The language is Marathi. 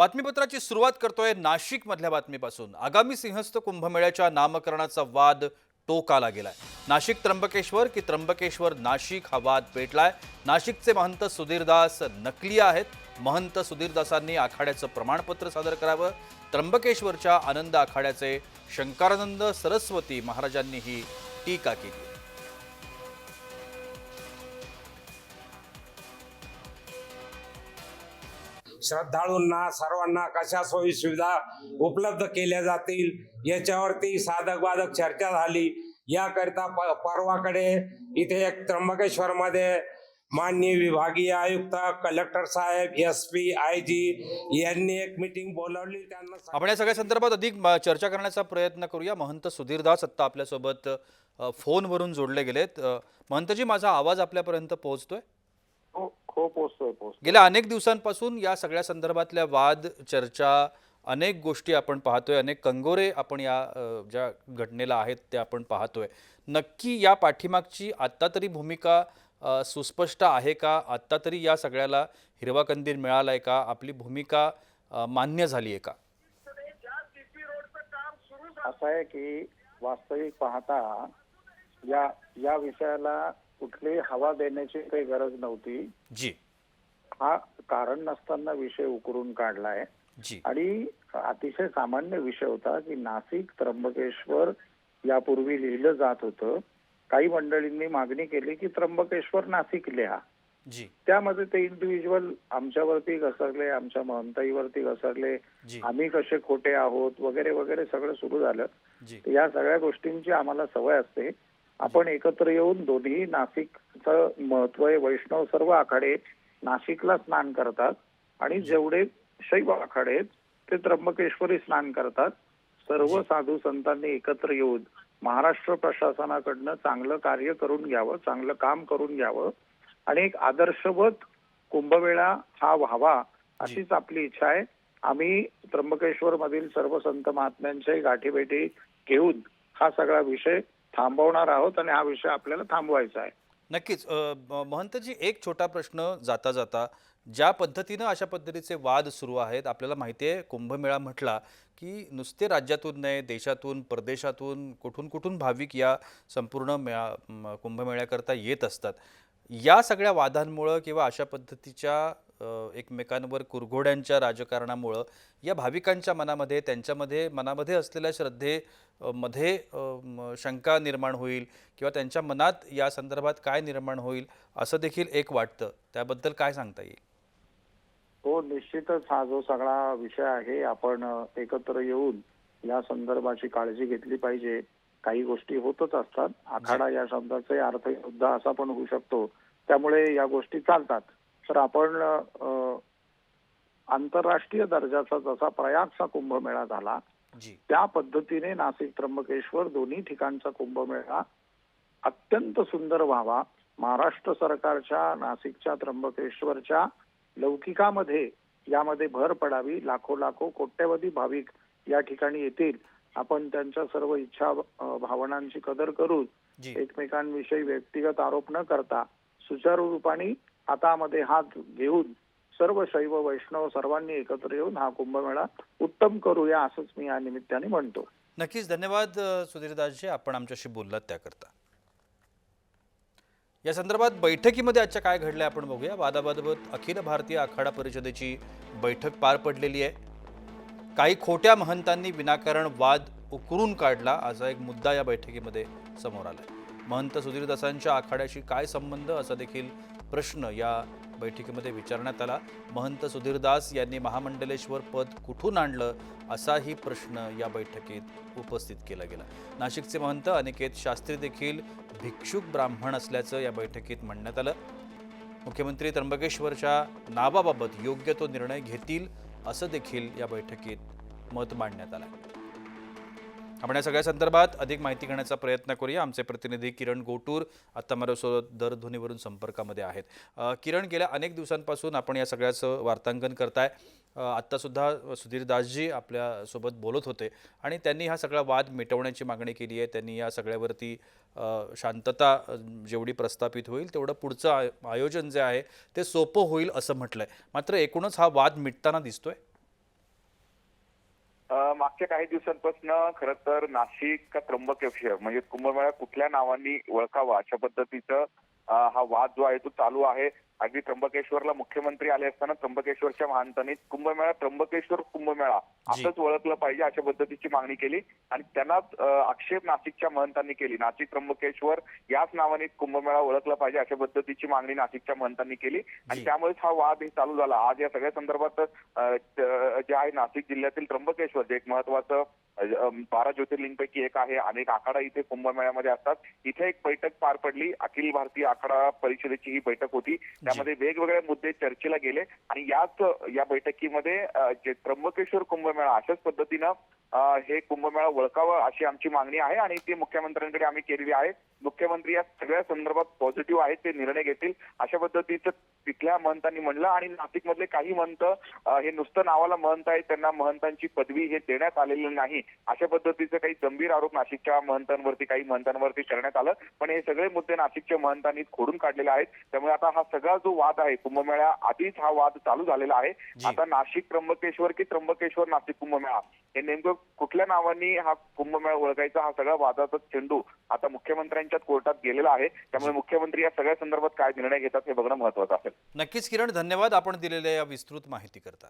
बातमीपत्राची सुरुवात करतोय नाशिक मधल्या बातमीपासून. आगामी सिंहस्थ कुंभमेळ्याच्या नामकरणाचा वाद टोकाला गेलाय. नाशिक त्र्यंबकेश्वर की त्र्यंबकेश्वर नाशिक हा वाद पेटलाय. नाशिकचे महंत सुधीरदास नकली आहेत. महंत सुधीरदासांनी आखाड्याचं प्रमाणपत्र सादर करावं. त्र्यंबकेश्वरच्या आनंद आखाड्याचे शंकरानंद सरस्वती महाराजांनी ही टीका केली. श्रद्धाळूंना सर्वांना कशा सोयी सुविधा उपलब्ध केल्या जातील याच्यावरती साधक बाधक चर्चा झाली. याकरिता प- परवाकडे इथे एक त्र्यंबकेश्वरमध्ये माननीय विभागीय आयुक्त कलेक्टर साहेब एस पी आय जी यांनी एक मीटिंग बोलावली. त्यांना आपण या सगळ्या संदर्भात अधिक चर्चा करण्याचा प्रयत्न करूया. महंत सुधीरदास आत्ता आपल्यासोबत फोनवरून जोडले गेलेत. महंतजी माझा आवाज आपल्यापर्यंत पोहोचतोय? हो पोचतोय पोचतोय गेल्या अनेक दिवसांपासून या सगळ्या संदर्भातल्या वाद चर्चा अनेक गोष्टी आपण पाहतोय अनेक कंगोरे आपण या अ, ज्या घटनेला आहेत ते आपण पाहतोय. नक्की या पाठीमागची आत्ता तरी भूमिका अ, सुस्पष्ट आहे का? आत्ता तरी या सगळ्याला हिरवा कंदील मिळालाय का? आपली भूमिका अ, मान्य झाली आहे का? असं आहे की वास्तविक पाहता या या विषयाला कुठली हवा देण्याची काही गरज नव्हती. जी. हा कारण नसताना विषय उकरून काढलाय. जी. आणि अतिशय सामान्य विषय होता की नाशिक त्र्यंबकेश्वर यापूर्वी लिहिलं जात होतं. काही मंडळींनी मागणी केली की त्र्यंबकेश्वर नाशिक लिहा. त्यामध्ये ते इंडिव्हिज्युअल आमच्यावरती घसरले आमच्या महंताईवरती घसरले. आम्ही कसे खोटे आहोत वगैरे वगैरे सगळं सुरू झालं. या सगळ्या गोष्टींची आम्हाला सवय असते. आपण एकत्र येऊन दोन्ही नाशिकचं महत्त्व आहे. वैष्णव सर्व आखाडे नाशिकला स्नान करतात आणि जेवढे शैव आखाडे आहेत ते त्र्यंबकेश्वरी स्नान करतात. सर्व साधू संतांनी एकत्र येऊन महाराष्ट्र प्रशासनाकडनं चांगलं कार्य करून घ्यावं चांगलं काम करून घ्यावं आणि एक आदर्शवत कुंभमेळा हा व्हावा अशीच आपली इच्छा आहे. आम्ही त्र्यंबकेश्वर मधील सर्व संत महात्म्यांच्याही गाठीभेटी घेऊन हा सगळा विषय थांबवणार आहोत आणि हा विषय आपल्याला थांबवायचा आहे. नक्कीच. महंतजी एक छोटा प्रश्न जाता जाता ज्या पद्धतीनं अशा पद्धतीचे वाद सुरू आहेत आपल्याला माहिती आहे कुंभमेळा म्हटला की नुसते राज्यातून नाही देशातून परदेशातून कुठून कुठून भाविक या संपूर्ण मेळा कुंभमेळ्याकरता येत असतात. या सगळ्या वादांमुळं किंवा अशा पद्धतीच्या एकमेकांवर कुरघोड्यांच्या राजकारणामुळं या भाविकांच्या मनामध्ये त्यांच्यामध्ये मनामध्ये असलेल्या श्रद्धे मध्ये शंका निर्माण होईल किंवा त्यांच्या मनात या संदर्भात काय निर्माण होईल असं देखील एक वाटतं. त्याबद्दल काय सांगता येईल? हो निश्चितच हा जो सगळा विषय आहे आपण एकत्र येऊन या संदर्भाची काळजी घेतली पाहिजे. काही गोष्टी होतच असतात. आखाडा या शब्दाचे अर्थ सुद्धा असा पण होऊ शकतो. त्यामुळे या गोष्टी चालतात. तर आपण आंतरराष्ट्रीय दर्जाचा जसा प्रयागचा कुंभमेळा झाला त्या पद्धतीने नाशिक त्र्यंबकेश्वर दोन्ही ठिकाणचा कुंभमेळा अत्यंत सुंदर व्हावा. महाराष्ट्र सरकारच्या नाशिकच्या त्र्यंबकेश्वरच्या लौकिकामध्ये यामध्ये भर पडावी. लाखो लाखो कोट्यवधी भाविक या ठिकाणी येतील. आपण त्यांच्या सर्व इच्छा भावनांची कदर करून एकमेकांविषयी व्यक्तिगत आरोप न करता सुचारू रूपाने हातामध्ये हात घेऊन सर्व शैव वैष्णव सर्वांनी एकत्र येऊन हा कुंभमेळा उत्तम करूया असंच मी या निमित्ताने म्हणतो. नक्कीच धन्यवाद सुधीरदासजी. आपण आमच्याशी बोललात त्याकरता. या संदर्भात बैठकीमध्ये आजच्या काय घडलंय आपण बघूया. वादाबाबत अखिल भारतीय आखाडा परिषदेची बैठक पार पडलेली आहे. काही खोट्या महंतांनी विनाकारण वाद उकरून काढला. असा एक मुद्दा या बैठकीमध्ये समोर आला महंत सुधीरदासांच्या आखाड्याशी काय संबंध असा देखील प्रश्न या बैठकीमध्ये विचारण्यात आला. महंत सुधीरदास यांनी महामंडलेश्वर पद कुठून आणलं असाही प्रश्न या बैठकीत उपस्थित केला गेला. नाशिकचे महंत अनिकेत शास्त्री देखील भिक्षुक ब्राह्मण असल्याचं या बैठकीत म्हणण्यात आलं. मुख्यमंत्री त्र्यंबकेश्वरच्या नावाबाबत योग्य तो निर्णय घेतील असं देखील या बैठकीत मत मांडण्यात आलं. आपण या सगळ्या संदर्भात अधिक माहिती घेण्याचा प्रयत्न करूया. आमचे प्रतिनिधी किरण गोटूर आता माझ्यासोबत दरध्वनीवरून संपर्कामध्ये आहेत. किरण गेल्या अनेक दिवसांपासून आपण या सगळ्याचं वार्तांकन करताय. आत्तासुद्धा आत्तासुद्धा सुधीरदासजी आपल्यासोबत बोलत होते आणि त्यांनी हा सगळा वाद मिटवण्याची मागणी केली आहे. त्यांनी या सगळ्यावरती शांतता जेवढी प्रस्थापित होईल तेवढं पुढचं आय- आयोजन जे आहे ते सोपं होईल असं म्हटलं आहे मात्र एकूणच हा वाद मिटताना दिसतोय. आहे मागच्या काही दिवसांपासून खरं तर नाशिक का त्र्यंबकेश्वर म्हणजे कुंभमेळा कुठल्या नावाने ओळखावा अशा पद्धतीचं हा वाद जो आहे तो चालू आहे. अगदी त्र्यंबकेश्वरला मुख्यमंत्री आले असताना त्र्यंबकेश्वरच्या महानतांनी कुंभमेळा त्र्यंबकेश्वर कुंभमेळा. असंच ओळखलं पाहिजे अशा पद्धतीची मागणी केली. आणि त्यांनाच आक्षेप नाशिकच्या महंतांनी केली. नाशिक त्र्यंबकेश्वर याच नावाने कुंभमेळा ओळखला पाहिजे अशा पद्धतीची मागणी नाशिकच्या महंतांनी केली. आणि त्यामुळेच हा वाद हे चालू झाला. आज या सगळ्या संदर्भात जे आहे नाशिक जिल्ह्यातील त्र्यंबकेश्वर जे एक महत्वाचं बारा ज्योतिर्लिंगपैकी एक आहे. अनेक आखाडा इथे कुंभमेळ्यामध्ये असतात. इथे एक बैठक पार पडली. अखिल भारतीय आखाडा परिषदेची ही बैठक होती. त्यामध्ये वेगवेगळे मुद्दे चर्चेला गेले आणि याच या बैठकीमध्ये जे त्र्यंबकेश्वर कुंभमेळा अशाच पद्धतीनं हे कुंभमेळा ओळखावं अशी आमची मागणी आहे आणि ती मुख्यमंत्र्यांकडे आम्ही केलेली आहे. मुख्यमंत्री या सगळ्या संदर्भात पॉझिटिव्ह आहेत ते निर्णय घेतील. अशा पद्धतीचं तिथल्या महंतांनी म्हणलं आणि नाशिकमधले काही महंत हे नुसतं नावाला महंत आहेत त्यांना महंतांची पदवी हे देण्यात आलेली नाही. अशा पद्धतीचे काही गंभीर आरोप नाशिकच्या महंतांवरती काही महंतांवरती करण्यात आलं. पण हे सगळे मुद्दे नाशिकच्या महंतांनी खोडून काढलेले आहेत. त्यामुळे आता हा सगळा जो वाद आहे कुंभमेळा आधीच हा वाद चालू झालेला आहे. आता नाशिक त्र्यंबकेश्वर की त्र्यंबकेश्वर नाशिक कुंभमेळा हे नेमकं कुठल्या नावाने हा कुंभमेळा ओळखायचा हा सगळा वादाचा चेंडू आता मुख्यमंत्र्यांच्या कोर्टात गेलेला आहे. त्यामुळे मुख्यमंत्री या सगळ्या संदर्भात काय निर्णय घेतात हे बघणं महत्वाचं असेल. नक्कीच किरण धन्यवाद. आपण दिलेल्या या विस्तृत माहिती करता